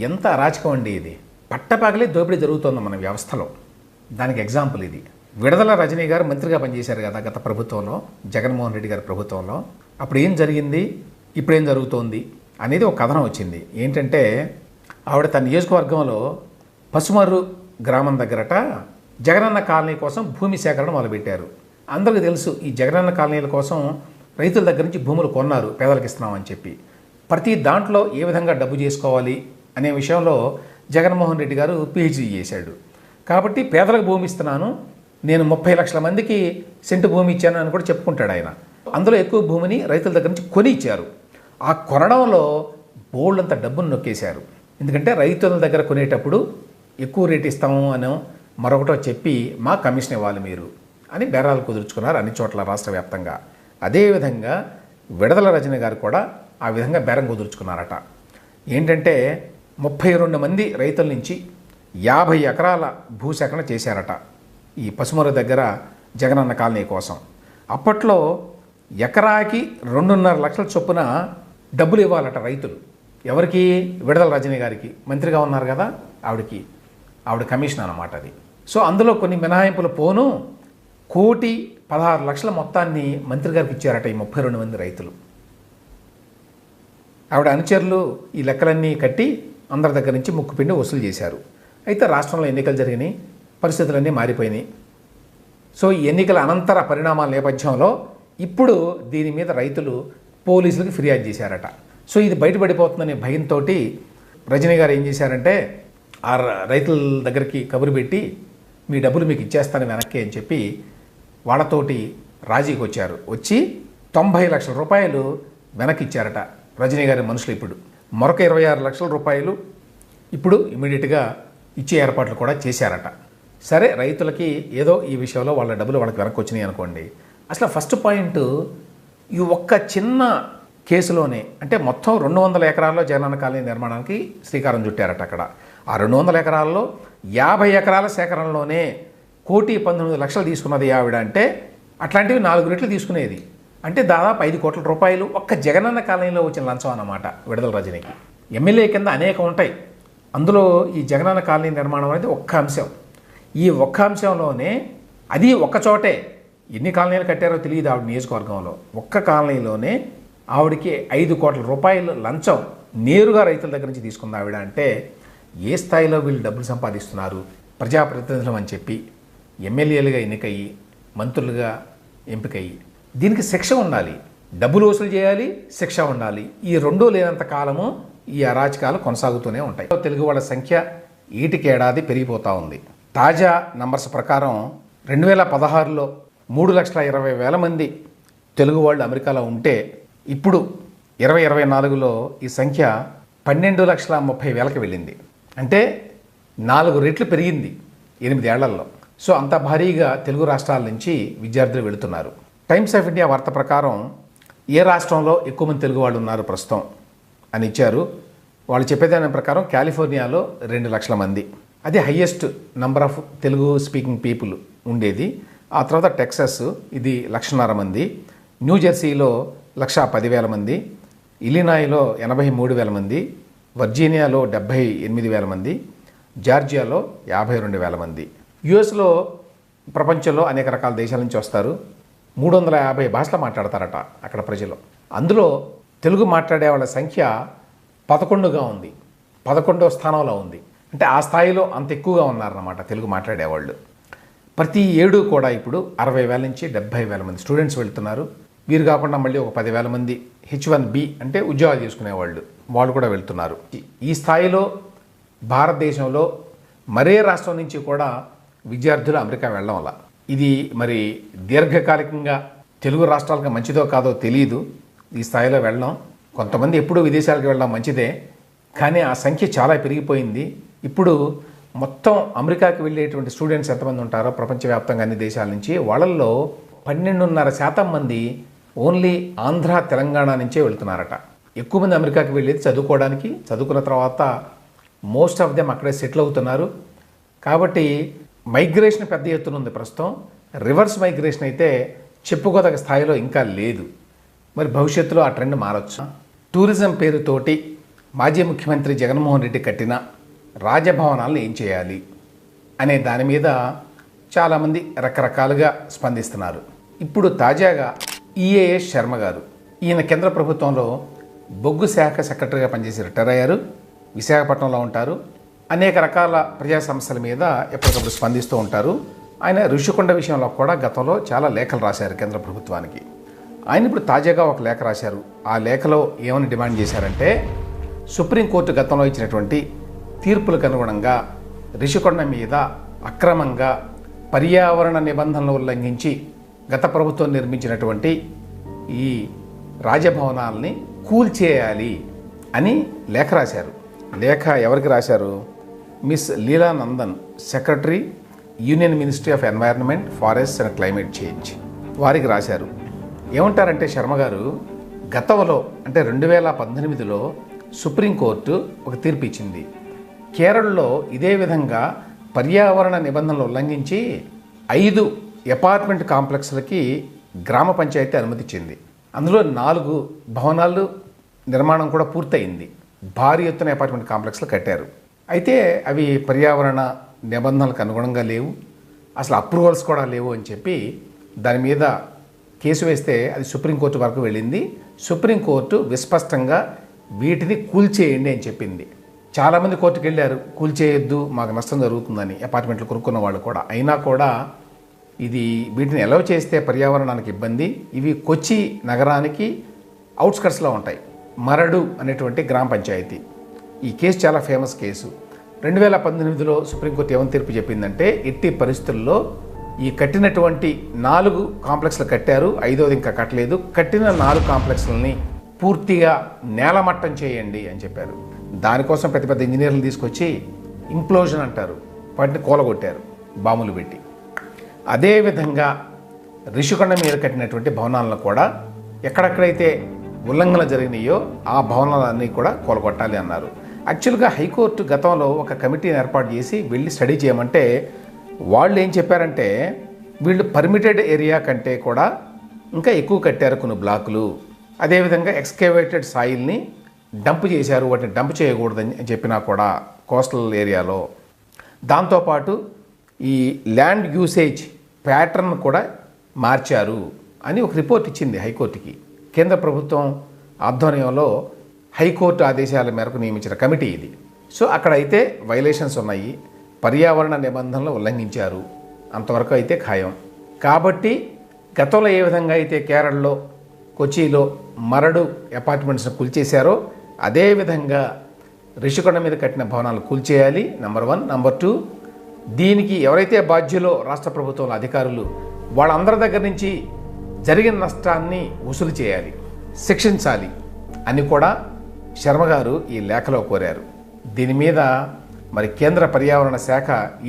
ఎంత అరాచకం అండి ఇది? పట్టపగలే దోపిడీ జరుగుతోంది మన వ్యవస్థలో. దానికి ఎగ్జాంపుల్ ఇది. విడదల రజనీ గారు మంత్రిగా పనిచేశారు కదా గత ప్రభుత్వంలో జగన్మోహన్ రెడ్డి గారి ప్రభుత్వంలో. అప్పుడు ఏం జరిగింది? ఇప్పుడేం జరుగుతోంది? అనేది ఒక కథనం వచ్చింది. ఏంటంటే ఆవిడ తన నియోజకవర్గంలో పసుమర్రు గ్రామం దగ్గరట జగనన్న కాలనీ కోసం భూమి సేకరణ మొదలుపెట్టారు. అందరికీ తెలుసు ఈ జగనన్న కాలనీల కోసం రైతుల దగ్గర నుంచి భూములు కొన్నారు పేదలకు ఇస్తున్నామని చెప్పి. ప్రతి దాంట్లో ఏ విధంగా డబ్బు చేసుకోవాలి? అనే విషయంలో జగన్మోహన్ రెడ్డి గారు పిహెచ్డీ చేశాడు. కాబట్టి పేదలకు భూమి ఇస్తున్నాను నేను ముప్పై లక్షల మందికి సెంటు భూమి ఇచ్చాను అని కూడా చెప్పుకుంటాడు ఆయన. అందులో ఎక్కువ భూమిని రైతుల దగ్గర నుంచి కొని ఇచ్చారు. ఆ కొనడంలో బోల్డంత డబ్బును నొక్కేశారు. ఎందుకంటే రైతుల దగ్గర కొనేటప్పుడు ఎక్కువ రేటు ఇస్తాము అని మరొకటో చెప్పి మా కమిషన్ ఇవ్వాలి మీరు అని బేరాలు కుదుర్చుకున్నారు అన్ని చోట్ల రాష్ట్ర వ్యాప్తంగా. అదేవిధంగా విడదల రజని గారు కూడా ఆ విధంగా బేరం కుదుర్చుకున్నారట. ఏంటంటే ముప్పై రెండు మంది రైతుల నుంచి యాభై ఎకరాల భూసేకరణ చేశారట ఈ పసుమర దగ్గర జగనన్న కాలనీ కోసం. అప్పట్లో ఎకరాకి రెండున్నర లక్షల చొప్పున డబ్బులు ఇవ్వాలట రైతులు. ఎవరికి? విడదల రజని గారికి. మంత్రిగా ఉన్నారు కదా ఆవిడకి. ఆవిడ కమిషన్ అన్నమాట అది. సో అందులో కొన్ని మినహాయింపులు పోను. కోటి పదహారు లక్షల మొత్తాన్ని మంత్రి గారికి ఇచ్చారట ఈ ముప్పై రెండు మంది రైతులు. ఆవిడ అనుచరులు ఈ లెక్కలన్నీ కట్టి అందరి దగ్గర నుంచి ముక్కుపిండి వసూలు చేశారు. అయితే రాష్ట్రంలో ఎన్నికలు జరిగినాయి పరిస్థితులన్నీ మారిపోయినాయి. సో ఈ ఎన్నికల అనంతర పరిణామాల నేపథ్యంలో ఇప్పుడు దీని మీద రైతులు పోలీసులకు ఫిర్యాదు చేశారట. సో ఇది బయటపడిపోతుందనే భయంతో రజనీ గారు ఏం చేశారంటే ఆ రైతుల దగ్గరికి కబురు పెట్టి మీ డబ్బులు మీకు ఇచ్చేస్తాను వెనక్కి అని చెప్పి వాళ్ళతోటి రాజీకి వచ్చారు వచ్చి తొంభై లక్షల రూపాయలు వెనక్కి ఇచ్చారట రజనీ గారి మనుషులు ఇప్పుడు. మరొక ఇరవై ఆరు లక్షల రూపాయలు ఇప్పుడు ఇమీడియట్గా ఇచ్చే ఏర్పాట్లు కూడా చేశారట. సరే రైతులకి ఏదో ఈ విషయంలో వాళ్ళ డబ్బులు వాళ్ళకి వెనక్కి వచ్చినాయి అనుకోండి. అసలు ఫస్ట్ పాయింట్ ఈ ఒక్క చిన్న కేసులోనే అంటే మొత్తం రెండు వందల ఎకరాల్లో జగనన్న కాలనీ నిర్మాణానికి శ్రీకారం చుట్టారట అక్కడ. ఆ రెండు వందల ఎకరాల్లో యాభై ఎకరాల సేకరణలోనే కోటి పంతొమ్మిది లక్షలు తీసుకున్నది ఆవిడ అంటే అట్లాంటివి నాలుగు రెట్లు తీసుకునేది. అంటే దాదాపు ఐదు కోట్ల రూపాయలు ఒక్క జగనన్న కాలనీలో వచ్చిన లంచం అన్నమాట విడుదల రజనీకి. ఎమ్మెల్యే కింద అనేకం ఉంటాయి. అందులో ఈ జగనన్న కాలనీ నిర్మాణం అనేది ఒక్క అంశం. ఈ ఒక్క అంశంలోనే అది ఒక్క చోటే ఎన్ని కాలనీలు కట్టారో తెలియదు ఆవిడ నియోజకవర్గంలో. ఒక్క కాలనీలోనే ఆవిడకి ఐదు కోట్ల రూపాయలు లంచం నేరుగా రైతుల దగ్గర నుంచి తీసుకుంది ఆవిడ అంటే ఏ స్థాయిలో వీళ్ళు డబ్బులు సంపాదిస్తున్నారు? ప్రజాప్రతినిధులం అని చెప్పి ఎమ్మెల్యేలుగా ఎన్నికయ్యి మంత్రులుగా ఎంపికయ్యి దీనికి శిక్ష ఉండాలి. డబ్బులు వసూలు చేయాలి శిక్ష ఉండాలి. ఈ రెండూ లేనంత కాలము ఈ అరాచకాలు కొనసాగుతూనే ఉంటాయి. తెలుగు వాళ్ళ సంఖ్య ఈటికేడాది పెరిగిపోతూ ఉంది. తాజా నంబర్స్ ప్రకారం రెండు వేల పదహారులో మూడు లక్షల ఇరవై వేల మంది తెలుగు వాళ్ళు అమెరికాలో ఉంటే ఇప్పుడు ఇరవై ఇరవై నాలుగులో ఈ సంఖ్య పన్నెండు లక్షల ముప్పై వేలకు వెళ్ళింది. అంటే నాలుగు రెట్లు పెరిగింది ఎనిమిదేళ్ళలో సో అంత భారీగా తెలుగు రాష్ట్రాల నుంచి విద్యార్థులు వెళుతున్నారు. టైమ్స్ ఆఫ్ ఇండియా వార్త ప్రకారం ఏ రాష్ట్రంలో ఎక్కువ మంది తెలుగు వాళ్ళు ఉన్నారు ప్రస్తుతం అని ఇచ్చారు. వాళ్ళు చెప్పేదాని ప్రకారం కాలిఫోర్నియాలో రెండు లక్షల మంది. అది highest number of Telugu speaking people ఉండేది. ఆ తర్వాత టెక్సస్ ఇది లక్షన్నర మంది. న్యూ జెర్సీలో లక్ష పదివేల మంది. ఇలినాయిలో ఎనభై మూడు వేల మంది. వర్జీనియాలో డెబ్భై ఎనిమిది వేల మంది. జార్జియాలో యాభై రెండు వేల మంది. యుఎస్లో ప్రపంచంలో అనేక రకాల దేశాల నుంచి వస్తారు. మూడు వందల యాభై భాషలు మాట్లాడతారట అక్కడ ప్రజలు. అందులో తెలుగు మాట్లాడే వాళ్ళ సంఖ్య పదకొండుగా ఉంది. పదకొండో స్థానంలో ఉంది. అంటే ఆ స్థాయిలో అంత ఎక్కువగా ఉన్నారన్నమాట తెలుగు మాట్లాడేవాళ్ళు ప్రతి ఏడు కూడా ఇప్పుడు అరవై వేల నుంచి డెబ్బై వేల మంది స్టూడెంట్స్ వెళ్తున్నారు. వీరు కాకుండా మళ్ళీ ఒక పదివేల మంది హెచ్ వన్ బి అంటే ఉద్యోగాలు చేసుకునేవాళ్ళు వాళ్ళు కూడా వెళ్తున్నారు. ఈ స్థాయిలో భారతదేశంలో మరే రాష్ట్రం నుంచి కూడా విద్యార్థులు అమెరికా వెళ్ళడం వల్ల ఇది మరి దీర్ఘకాలికంగా తెలుగు రాష్ట్రాలకు మంచిదో కాదో తెలియదు ఈ స్థాయిలో వెళ్ళడం కొంతమంది ఎప్పుడూ విదేశాలకు వెళ్ళడం మంచిదే కానీ ఆ సంఖ్య చాలా పెరిగిపోయింది. ఇప్పుడు మొత్తం అమెరికాకి వెళ్ళేటువంటి స్టూడెంట్స్ ఎంతమంది ఉంటారో ప్రపంచవ్యాప్తంగా అన్ని దేశాల నుంచి వాళ్ళల్లో పన్నెండున్నర శాతం మంది ఓన్లీ ఆంధ్ర తెలంగాణ నుంచే వెళ్తున్నారట. ఎక్కువ మంది అమెరికాకి వెళ్ళేది చదువుకోవడానికి చదువుకున్న తర్వాత మోస్ట్ ఆఫ్ దెమ్ అక్కడే సెటిల్ అవుతున్నారు. కాబట్టి మైగ్రేషన్ పెద్ద ఎత్తున ఉంది ప్రస్తుతం. రివర్స్ మైగ్రేషన్ అయితే చెప్పుకోదగ్గ స్థాయిలో ఇంకా లేదు. మరి భవిష్యత్తులో ఆ ట్రెండ్ మారచ్చు? టూరిజం పేరుతోటి మాజీ ముఖ్యమంత్రి జగన్మోహన్ రెడ్డి కట్టిన రాజభవనాలను ఏం చేయాలి అనే దాని మీద చాలామంది రకరకాలుగా స్పందిస్తున్నారు. ఇప్పుడు తాజాగా ఈఏఎస్ శర్మ గారు ఈయన కేంద్ర ప్రభుత్వంలో బొగ్గు శాఖ సెక్రటరీగా పనిచేసి రిటైర్ అయ్యారు. విశాఖపట్నంలో ఉంటారు. అనేక రకాల ప్రజా సమస్యల మీద ఎప్పటికప్పుడు స్పందిస్తూ ఉంటారు. ఆయన ఋషికొండ విషయంలో కూడా గతంలో చాలా లేఖలు రాశారు కేంద్ర ప్రభుత్వానికి. ఆయన ఇప్పుడు తాజాగా ఒక లేఖ రాశారు. ఆ లేఖలో ఏమని డిమాండ్ చేశారంటే సుప్రీంకోర్టు గతంలో ఇచ్చినటువంటి తీర్పులకు అనుగుణంగా రిషికొండ మీద అక్రమంగా పర్యావరణ నిబంధనలు ఉల్లంఘించి గత ప్రభుత్వం నిర్మించినటువంటి ఈ రాజభవనాల్ని కూల్చేయాలి అని లేఖ రాశారు. లేఖ ఎవరికి రాశారు? Miss Leela Nandan secretary union ministry of environment forest and climate change. వారికి రాశారు ఏమంటారంటే శర్మ గారు గతంలో అంటే రెండు వేల పద్దెనిమిదిలో సుప్రీంకోర్టు ఒక తీర్పు ఇచ్చింది కేరళలో ఇదే విధంగా పర్యావరణ నిబంధనలు ఉల్లంఘించి ఐదు అపార్ట్మెంట్ కాంప్లెక్స్లకి గ్రామ పంచాయతీ అనుమతిచ్చింది. అందులో నాలుగు భవనాలు నిర్మాణం కూడా పూర్తయింది. భారీ ఎత్తున అపార్ట్మెంట్ కాంప్లెక్స్లు కట్టారు. అయితే అవి పర్యావరణ నిబంధనలకు అనుగుణంగా లేవు. అసలు అప్రూవల్స్ కూడా లేవు అని చెప్పి దాని మీద కేసు వేస్తే అది సుప్రీంకోర్టు వరకు వెళ్ళింది. సుప్రీంకోర్టు విస్పష్టంగా వీటిని కూల్చేయండి అని చెప్పింది. చాలామంది కోర్టుకు వెళ్ళారు. కూల్చేయొద్దు మాకు నష్టం జరుగుతుందని అపార్ట్మెంట్లు కొనుక్కున్న వాళ్ళు కూడా. అయినా కూడా ఇది వీటిని ఎలవ్ చేస్తే పర్యావరణానికి ఇబ్బంది. ఇవి కొచ్చి నగరానికి అవుట్స్కట్స్లో ఉంటాయి. మరడు అనేటువంటి గ్రామ పంచాయతీ. ఈ కేసు చాలా ఫేమస్ కేసు. రెండు వేల పంతొమ్మిదిలో సుప్రీంకోర్టు ఏమని తీర్పు చెప్పిందంటే ఎట్టి పరిస్థితుల్లో ఈ కట్టినటువంటి నాలుగు కాంప్లెక్స్లు కట్టారు ఐదోది ఇంకా కట్టలేదు. కట్టిన నాలుగు కాంప్లెక్స్లని పూర్తిగా నేలమట్టం చేయండి అని చెప్పారు. దానికోసం పెద్ద పెద్ద ఇంజనీర్లు తీసుకొచ్చి ఇంప్లోజన్ అంటారు. వాటిని కూలగొట్టారు బాములు పెట్టి. అదేవిధంగా రిషికొండ మీద కట్టినటువంటి భవనాలను కూడా ఎక్కడెక్కడైతే ఉల్లంఘన జరిగినాయో ఆ భవనాలన్నీ కూడా కూలగొట్టాలి అన్నారు. యాక్చువల్గా హైకోర్టు గతంలో ఒక కమిటీని ఏర్పాటు చేసి వెళ్ళి స్టడీ చేయమంటే వాళ్ళు ఏం చెప్పారంటే వీళ్ళు పర్మిటెడ్ ఏరియా కంటే కూడా ఇంకా ఎక్కువ కట్టారు కొన్ని బ్లాకులు. అదేవిధంగా ఎక్స్కేవేటెడ్ సాయిల్ని డంప్ చేశారు. వాటిని డంప్ చేయకూడదని చెప్పినా కూడా కోస్టల్ ఏరియాలో. దాంతోపాటు ఈ ల్యాండ్ యూసేజ్ ప్యాటర్న్ కూడా మార్చారు అని ఒక రిపోర్ట్ ఇచ్చింది హైకోర్టుకి. కేంద్ర ప్రభుత్వం ఆధ్వర్యంలో హైకోర్టు ఆదేశాల మేరకు నియమించిన కమిటీ ఇది. సో అక్కడ అయితే వైలేషన్స్ ఉన్నాయి. పర్యావరణ నిబంధనలు ఉల్లంఘించారు. అంతవరకు అయితే ఖాయం. కాబట్టి గతంలో ఏ విధంగా అయితే కేరళలో కొచ్చిలో మరడు అపార్ట్మెంట్స్ను కూల్చేశారో అదేవిధంగా రిషికొండ మీద కట్టిన భవనాలు కూల్చేయాలి నెంబర్ వన్ నెంబర్ టూ దీనికి ఎవరైతే బాధ్యులో రాష్ట్ర ప్రభుత్వంలో అధికారులు వాళ్ళందరి దగ్గర నుంచి జరిగిన నష్టాన్ని వసూలు చేయాలి శిక్షించాలి అని కూడా శర్మ గారు ఈ లేఖలో కోరారు. దీని మీద మరి కేంద్ర పర్యావరణ శాఖ